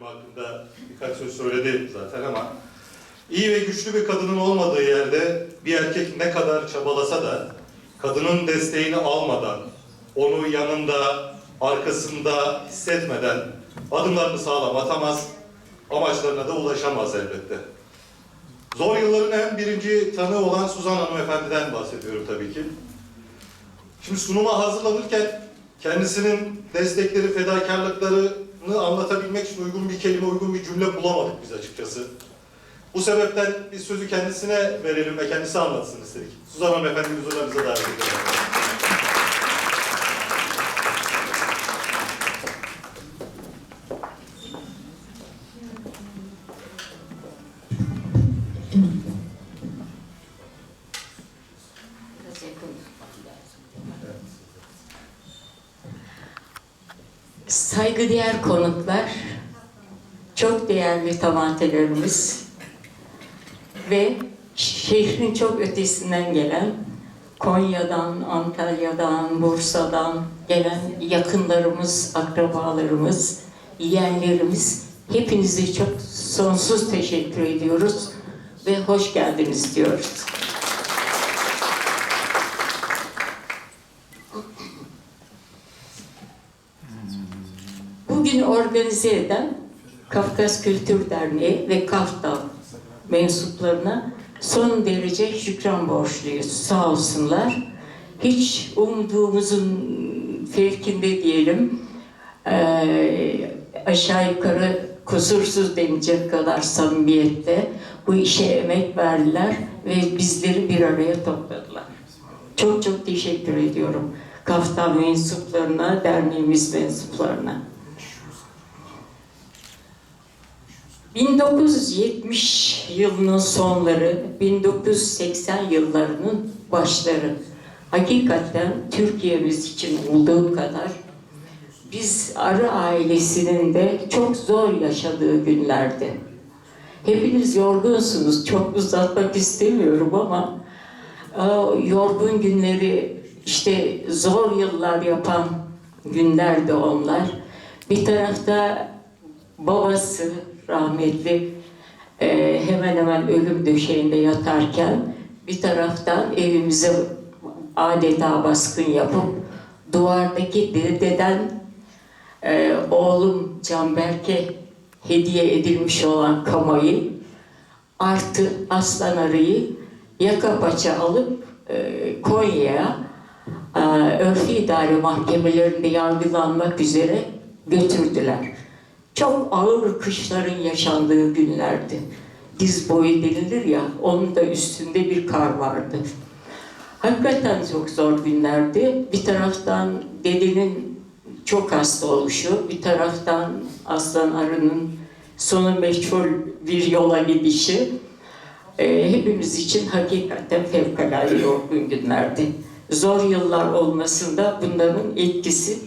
benim hakkımda birkaç söz söyledi zaten ama iyi ve güçlü bir kadının olmadığı yerde bir erkek ne kadar çabalasa da kadının desteğini almadan, onu yanında, arkasında hissetmeden adımlarını sağlam atamaz, amaçlarına da ulaşamaz elbette. Zor yılların en birinci tanığı olan Suzan Hanımefendi'den bahsediyorum tabii ki. Şimdi sunuma hazırlanırken kendisinin destekleri, fedakarlıklarını anlatabilmek için uygun bir kelime, uygun bir cümle bulamadık biz açıkçası. Bu sebepten biz sözü kendisine verelim ve kendisi anlatsın istedik. Suzan Hanım Efendi huzurlarınıza davet ediyorum. Saygıdeğer konuklar, çok değerli tamatelerimiz ve şehrin çok ötesinden gelen Konya'dan, Antalya'dan, Bursa'dan gelen yakınlarımız, akrabalarımız, yeğenlerimiz hepinize çok sonsuz teşekkür ediyoruz ve hoş geldiniz diyoruz. Bugün organize eden Kafkas Kültür Derneği ve Kaftal mensuplarına son derece şükran borçluyuz. Sağ olsunlar. Hiç umduğumuzun fevkinde diyelim eee, aşağı yukarı kusursuz denecek kadar samimiyette bu işe emek verdiler ve bizleri bir araya topladılar. Çok çok teşekkür ediyorum. Kaftan mensuplarına, derneğimiz mensuplarına. 1970 yılının sonları, 1980 yıllarının başları. Hakikaten Türkiye'miz için olduğu kadar biz Arı ailesinin de çok zor yaşadığı günlerdi. Hepiniz yorgunsunuz, çok uzatmak istemiyorum ama o yorgun günleri işte zor yıllar yapan günlerdi onlar. Bir tarafta babası rahmetli e, hemen hemen ölüm döşeğinde yatarken bir taraftan evimize adeta baskın yapıp duvardaki dededen e, oğlum Canberk'e hediye edilmiş olan kamayı artı aslan arıyı yaka paça alıp e, Konya'ya e, örfü idare mahkemelerinde yargılanmak üzere götürdüler. Çok ağır kışların yaşandığı günlerdi. Diz boyu denilir ya, onun da üstünde bir kar vardı. Hakikaten çok zor günlerdi. Bir taraftan dedenin çok hasta oluşu, bir taraftan Aslan Arı'nın sonu meçhul bir yola gidişi e, hepimiz için hakikaten fevkalade yorgun günlerdi. Zor yıllar olmasında bunların etkisi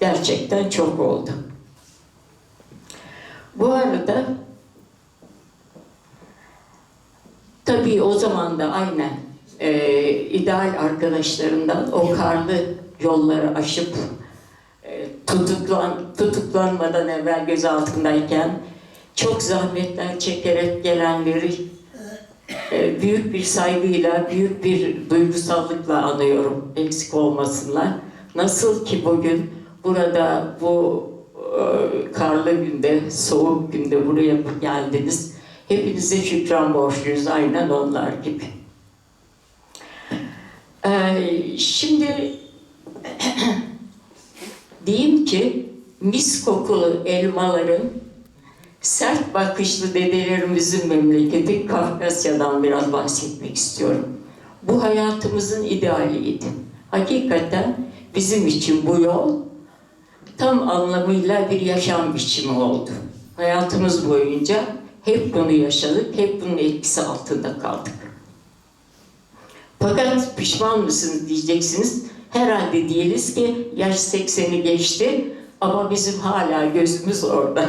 gerçekten çok oldu. Bu arada tabii o zaman da aynen e, ideal arkadaşlarından o karlı yolları aşıp e, tutuklan, tutuklanmadan evvel gözaltındayken çok zahmetler çekerek gelenleri e, büyük bir saygıyla, büyük bir duygusallıkla anıyorum. Eksik olmasınlar. Nasıl ki bugün burada bu karlı günde, soğuk günde buraya geldiniz. Hepinize şükran borçluyuz aynen onlar gibi. Ee, şimdi diyeyim ki mis kokulu elmaların sert bakışlı dedelerimizin memleketi Kafkasya'dan biraz bahsetmek istiyorum. Bu hayatımızın idealiydi. Hakikaten bizim için bu yol tam anlamıyla bir yaşam biçimi oldu. Hayatımız boyunca hep bunu yaşadık, hep bunun etkisi altında kaldık. Fakat pişman mısınız diyeceksiniz. Herhalde değiliz ki yaş 80'i geçti ama bizim hala gözümüz orada.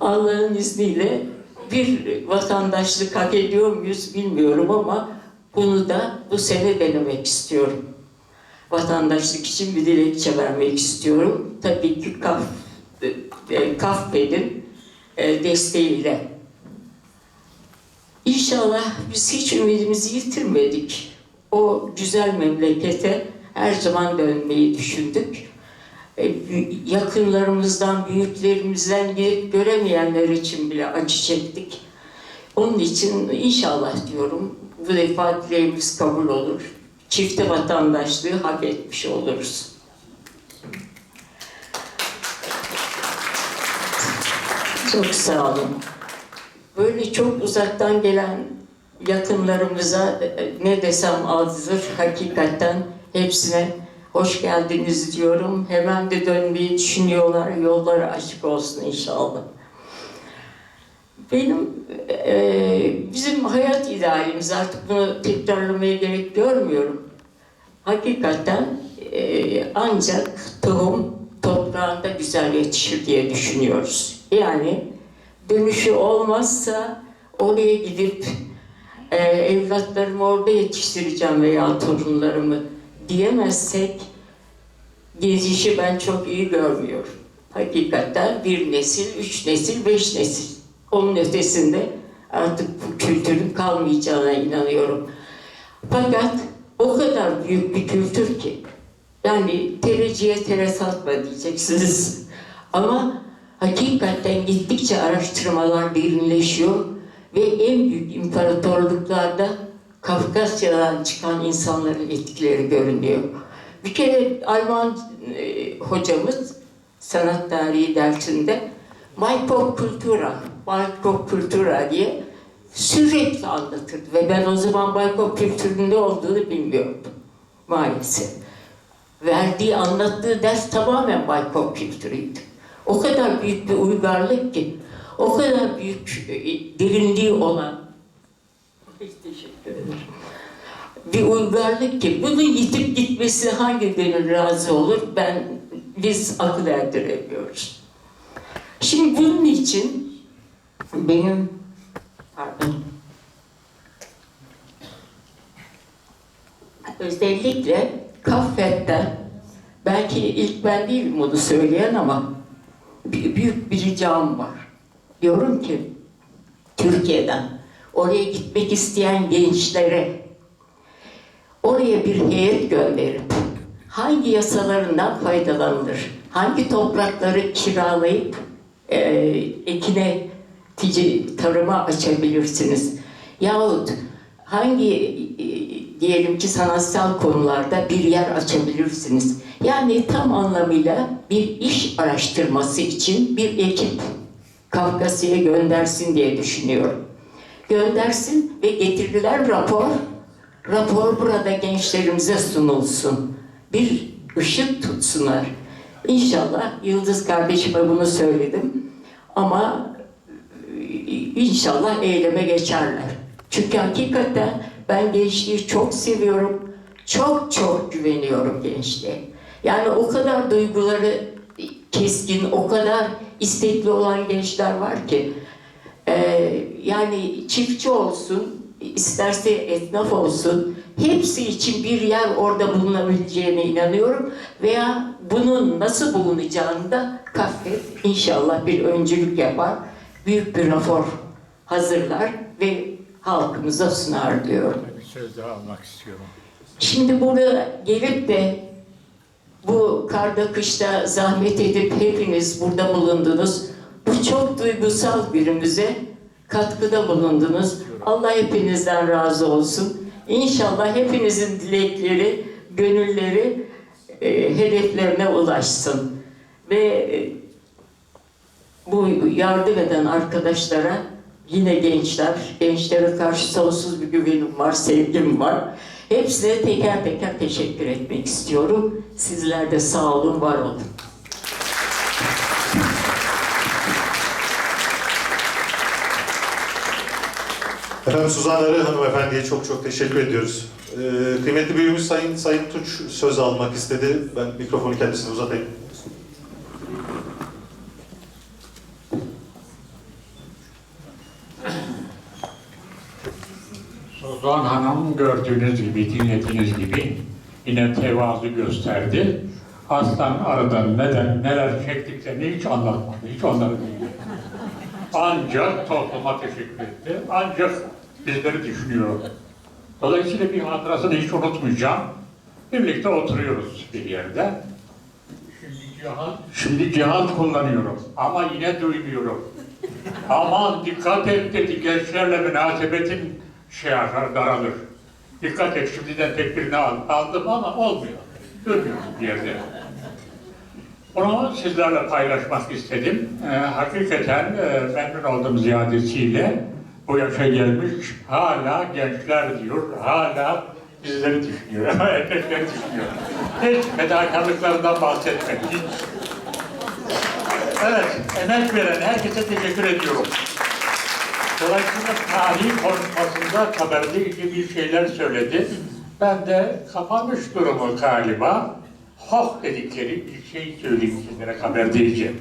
Allah'ın izniyle bir vatandaşlık hak ediyor muyuz bilmiyorum ama bunu da bu sene denemek istiyorum. Vatandaşlık için bir dilekçe vermek istiyorum. Tabii ki kaf e, e, desteğiyle. İnşallah biz hiç ümidimizi yitirmedik. O güzel memlekete her zaman dönmeyi düşündük. E, yakınlarımızdan, büyüklerimizden gidip göremeyenler için bile acı çektik. Onun için inşallah diyorum bu defa dileğimiz kabul olur. Çifte vatandaşlığı hak etmiş oluruz. Çok sağ olun. Böyle çok uzaktan gelen yakınlarımıza e, ne desem azdır. Hakikaten hepsine hoş geldiniz diyorum. Hemen de dönmeyi düşünüyorlar. Yolları açık olsun inşallah. Benim e, bizim hayat idealimiz artık bunu tekrarlamaya gerek görmüyorum. Hakikaten e, ancak tohum toprağında güzel yetişir diye düşünüyoruz. Yani dönüşü olmazsa oraya gidip e, evlatlarımı orada yetiştireceğim veya torunlarımı diyemezsek gezişi ben çok iyi görmüyorum. Hakikaten bir nesil, üç nesil, beş nesil. Onun ötesinde artık bu kültürün kalmayacağına inanıyorum. Fakat o kadar büyük bir kültür ki yani tereciye tere satma diyeceksiniz. Ama hakikaten gittikçe araştırmalar derinleşiyor ve en büyük imparatorluklarda Kafkasya'dan çıkan insanların etkileri görünüyor. Bir kere Alman e, hocamız sanat tarihi dersinde Micro Kultura, Micro Kultura diye sürekli anlatırdı ve ben o zaman Micro Kültür'ün ne olduğunu bilmiyordum maalesef. Verdiği, anlattığı ders tamamen Micro Kültür'üydü. O kadar büyük bir uygarlık ki, o kadar büyük e, derinliği olan teşekkür ederim. Bir uygarlık ki bunun yitip gitmesi hangi gönül razı olur ben biz akıl erdiremiyoruz. Şimdi bunun için benim pardon özellikle Kaffet'ten belki ilk ben değilim bunu söyleyen ama büyük bir ricam var. Diyorum ki Türkiye'den oraya gitmek isteyen gençlere oraya bir heyet gönderip hangi yasalarından faydalanılır, hangi toprakları kiralayıp e, ekine, tici, tarıma açabilirsiniz yahut hangi e, diyelim ki sanatsal konularda bir yer açabilirsiniz. Yani tam anlamıyla bir iş araştırması için bir ekip Kafkasya'ya göndersin diye düşünüyorum. Göndersin ve getirilen rapor, rapor burada gençlerimize sunulsun. Bir ışık tutsunlar. İnşallah Yıldız kardeşime bunu söyledim. Ama inşallah eyleme geçerler. Çünkü hakikaten ben gençliği çok seviyorum. Çok çok güveniyorum gençliğe. Yani o kadar duyguları keskin, o kadar istekli olan gençler var ki. Ee, yani çiftçi olsun, isterse esnaf olsun, hepsi için bir yer orada bulunabileceğine inanıyorum. Veya bunun nasıl bulunacağını da Kafet inşallah bir öncülük yapar. Büyük bir rapor hazırlar ve halkımıza sunar diyorum. Bir söz daha almak istiyorum. Şimdi burada gelip de bu karda kışta zahmet edip hepiniz burada bulundunuz. Bu çok duygusal günümüze katkıda bulundunuz. Allah hepinizden razı olsun. İnşallah hepinizin dilekleri, gönülleri e, hedeflerine ulaşsın. Ve e, bu yardım eden arkadaşlara yine gençler, gençlere karşı sonsuz bir güvenim var, sevgim var. Hepsine teker teker teşekkür etmek istiyorum. Sizler de sağ olun, var olun. Efendim Suzan Arı hanımefendiye çok çok teşekkür ediyoruz. Ee, kıymetli büyüğümüz Sayın Sayın Tunç söz almak istedi. Ben mikrofonu kendisine uzatayım. Suzan Hanım gördüğünüz gibi, dinlediğiniz gibi yine tevazu gösterdi. Aslan aradan neden, neler çektiklerini hiç anlatmadı. Hiç onları değil. Ancak topluma teşekkür etti. Ancak bizleri düşünüyor. Dolayısıyla bir hatırasını hiç unutmayacağım. Birlikte oturuyoruz bir yerde. Şimdi cihaz, şimdi cihaz kullanıyorum ama yine duymuyorum. Aman dikkat et dedi gençlerle münasebetin şey yapar, daralır. Dikkat et şimdiden tedbirini al. Aldım ama olmuyor. Duymuyorum bir yerde. Bunu sizlerle paylaşmak istedim. Ee, hakikaten e, memnun oldum ziyadesiyle. Bu yaşa gelmiş hala gençler diyor, hala bizleri düşünüyor, erkekleri düşünüyor. Hiç fedakarlıklarından bahsetmedi. Evet, emek veren herkese teşekkür ediyorum. Dolayısıyla tarihi konuşmasında kabardığı bir şeyler söyledi. Ben de kapanmış durumu galiba. Hoh dedikleri bir şey söyleyeyim sizlere kabardığı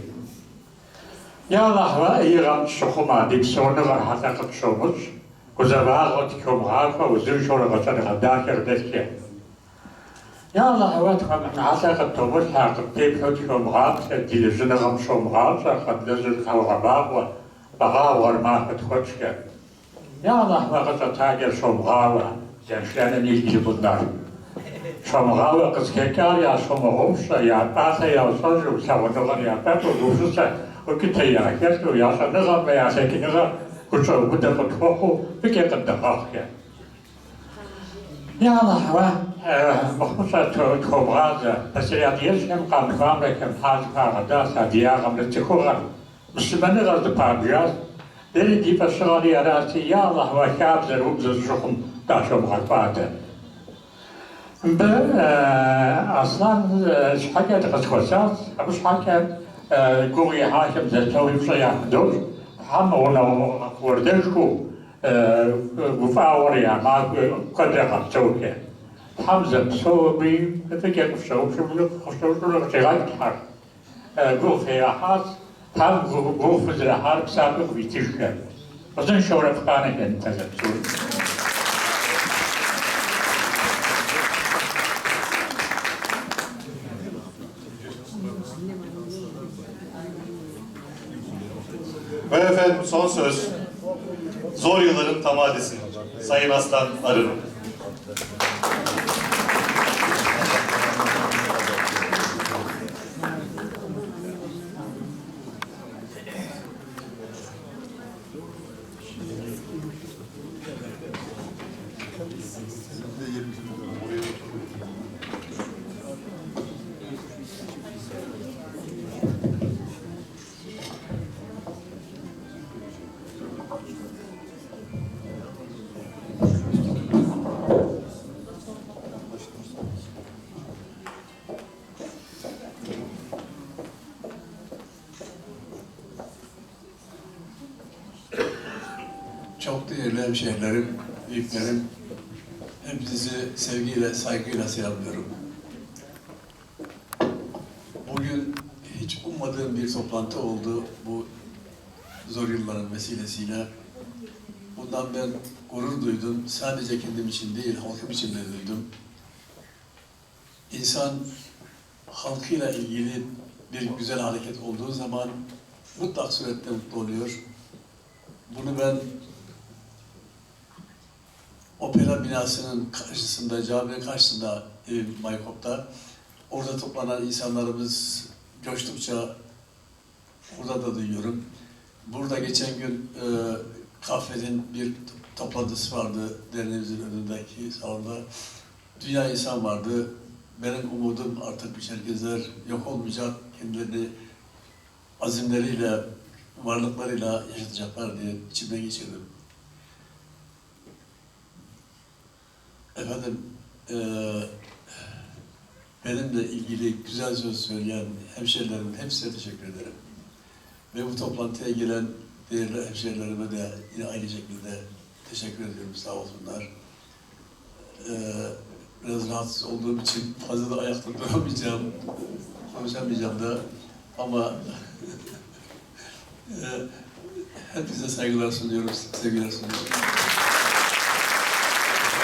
Ya lahva iyi gam şokuma dik sorunu var hatakat şomuz. Kuzaba got komha ve uzun şoru gatan gadakir deske. Ya lahva tkamen hatakat tomuz hakik tep hot komha dilizine gam şomha sakat lezir kavgaba ve bağa Баҕаавар маахыт хочка. Яалахмаға татагер сомғаала, зәмшләнен илчі бұндар. Сомғаала қыз кекар я сомығымса, япаса ялса жүм савадылар япа бұзушыса, үкіте яхерсу, яса нызам бе ясекиніза, күші үгіде құтқоқу, бүке қынды қақке. Яалахма, мұхмыса тұғғазы, әсірят ешкім қамқамрекім хаз қағыда садияғымды тұқуған. Müslümanlar ardı pabiyaz. Deli di pasalari arati ya Allah ve kâb zerub zırzukum daşa muhalfâde. Be aslan şhaket kıskosat, bu şhaket gughi haşim zertavim şayak dur. Hamma ona kurdeşku gufâvori ya ma kadre kapsavke. Hamza psobi, fikir kufsavuk şumluk, kufsavuk şumluk şirak tar. Gughi ahaz, حمزة بسوي بفكر بسوي شو بلو شو بلو شغال حر قوف هي حاس هم قوف زرهار بسابق بيتشكل وزن شورة فقانة انت زلتوي Ve efendim son söz zor yılların tamadisi Sayın Aslan Arı'nın. Çok değerli hemşehrilerim, büyüklerim, hepinizi sevgiyle, saygıyla selamlıyorum. Bugün hiç ummadığım bir toplantı oldu bu zor yılların vesilesiyle. Bundan ben gurur duydum. Sadece kendim için değil, halkım için de duydum. İnsan halkıyla ilgili bir güzel hareket olduğu zaman mutlak surette mutlu oluyor. Bunu ben opera binasının karşısında, caminin karşısında e, Maykop'ta orada toplanan insanlarımız coştukça burada da duyuyorum. Burada geçen gün e, kafenin bir toplantısı vardı derneğimizin önündeki salonda. Dünya insan vardı. Benim umudum artık bu Çerkezler yok olmayacak. Kendilerini azimleriyle, varlıklarıyla yaşatacaklar diye içimden geçirdim. Efendim, eee benimle ilgili güzel söz söyleyen hemşerilerimin hepsine teşekkür ederim. Ve bu toplantıya gelen değerli hemşerilerime de yine aynı şekilde teşekkür ediyorum, sağ olsunlar. Eee biraz rahatsız olduğum için fazla da ayakta duramayacağım, konuşamayacağım da ama eee hepinize saygılar sunuyorum, sevgiler sunuyorum.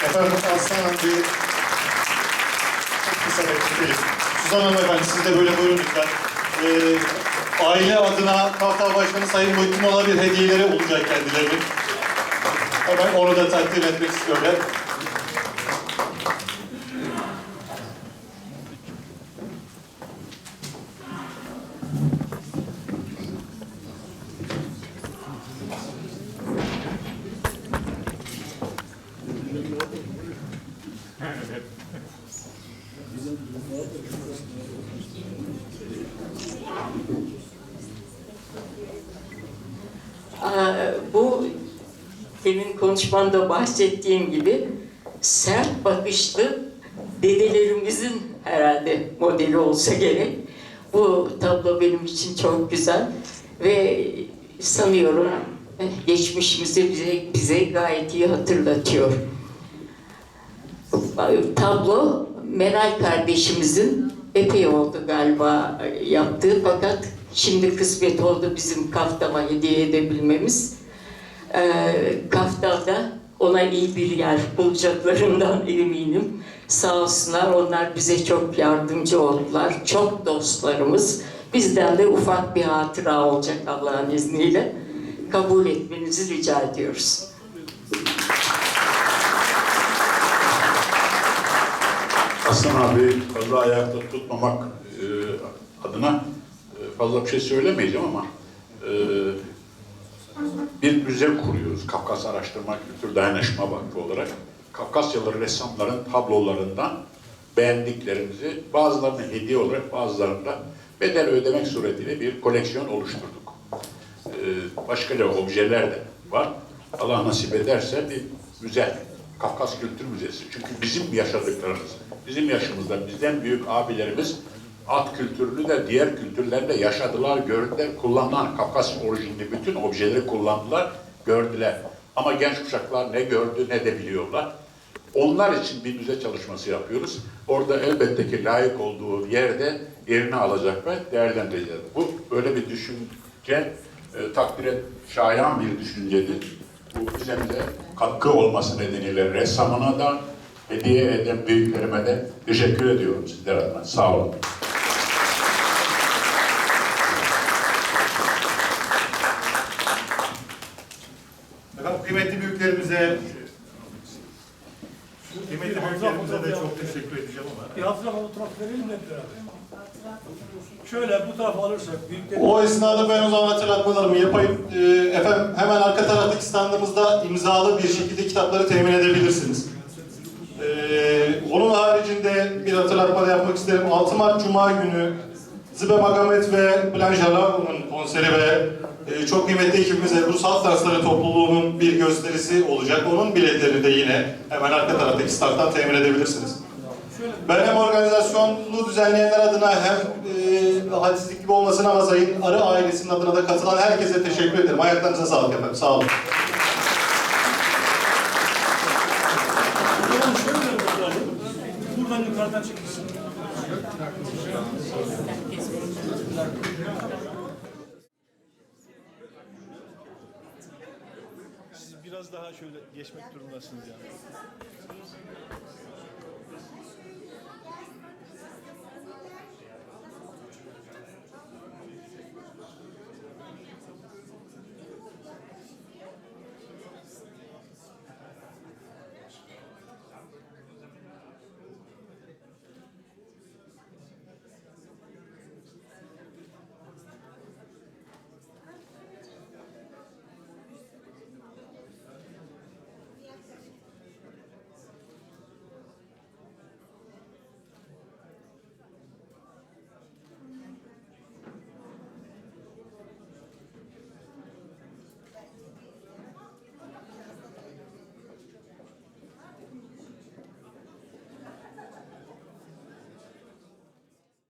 Efendim Aslan'ın bir çok kısa bir Suzan Hanım efendi siz de böyle buyurun lütfen. Ee, aile adına Kartal Başkanı Sayın Muhittin bir hediyeleri olacak kendilerinin. Hemen onu da takdim etmek istiyorlar. Konuşmanda bahsettiğim gibi sert bakışlı dedelerimizin herhalde modeli olsa gerek. Bu tablo benim için çok güzel ve sanıyorum geçmişimizi bize, bize gayet iyi hatırlatıyor. Tablo Meral kardeşimizin epey oldu galiba yaptığı fakat şimdi kısmet oldu bizim kaftama hediye edebilmemiz. Ee, kaftada ona iyi bir yer bulacaklarından eminim. Sağ olsunlar onlar bize çok yardımcı oldular. Çok dostlarımız. Bizden de ufak bir hatıra olacak Allah'ın izniyle. Kabul etmenizi rica ediyoruz. Aslan abi fazla ayakta tutmamak e, adına e, fazla bir şey söylemeyeceğim ama e, bir müze kuruyoruz. Kafkas Araştırma Kültür Dayanışma Vakfı olarak. Kafkasyalı ressamların tablolarından beğendiklerimizi bazılarını hediye olarak bazılarını da bedel ödemek suretiyle bir koleksiyon oluşturduk. E, başka ne objeler de var. Allah nasip ederse bir müze, Kafkas Kültür Müzesi. Çünkü bizim yaşadıklarımız, bizim yaşımızda bizden büyük abilerimiz at kültürünü de diğer kültürlerde yaşadılar, gördüler, kullanılan Kafkas orijinli bütün objeleri kullandılar, gördüler. Ama genç kuşaklar ne gördü ne de biliyorlar. Onlar için bir müze çalışması yapıyoruz. Orada elbette ki layık olduğu yerde yerini alacak ve değerlendirecek. Bu böyle bir düşünce e, takdire şayan bir düşüncedir. Bu bize katkı olması nedeniyle ressamına da hediye eden büyüklerime de teşekkür ediyorum sizler adına. Sağ olun. Efendim kıymetli büyüklerimize kıymetli büyüklerimize de çok teşekkür edeceğim ama Bir hatıra fotoğraf verelim mi hep beraber? Şöyle bu tarafa alırsak büyükler... O esnada ben o zaman hatırlatmalarımı yapayım. Ee, efendim hemen arka taraftaki standımızda imzalı bir şekilde kitapları temin edebilirsiniz. Ee, onun haricinde bir hatırlatma da yapmak isterim. 6 Mart Cuma günü Zibe Magamet ve Blanche Arago'nun konseri ve e, çok kıymetli ekibimiz Ebru Salt Dansları topluluğunun bir gösterisi olacak. Onun biletlerini de yine hemen arka taraftaki standtan temin edebilirsiniz. Ben hem organizasyonu düzenleyenler adına hem e, hadislik gibi olmasın ama Sayın Arı ailesinin adına da katılan herkese teşekkür ederim. Ayaklarınıza sağlık efendim. Sağ olun. Buradan yukarıdan çekilsin. Siz biraz daha şöyle geçmek durumundasınız yani.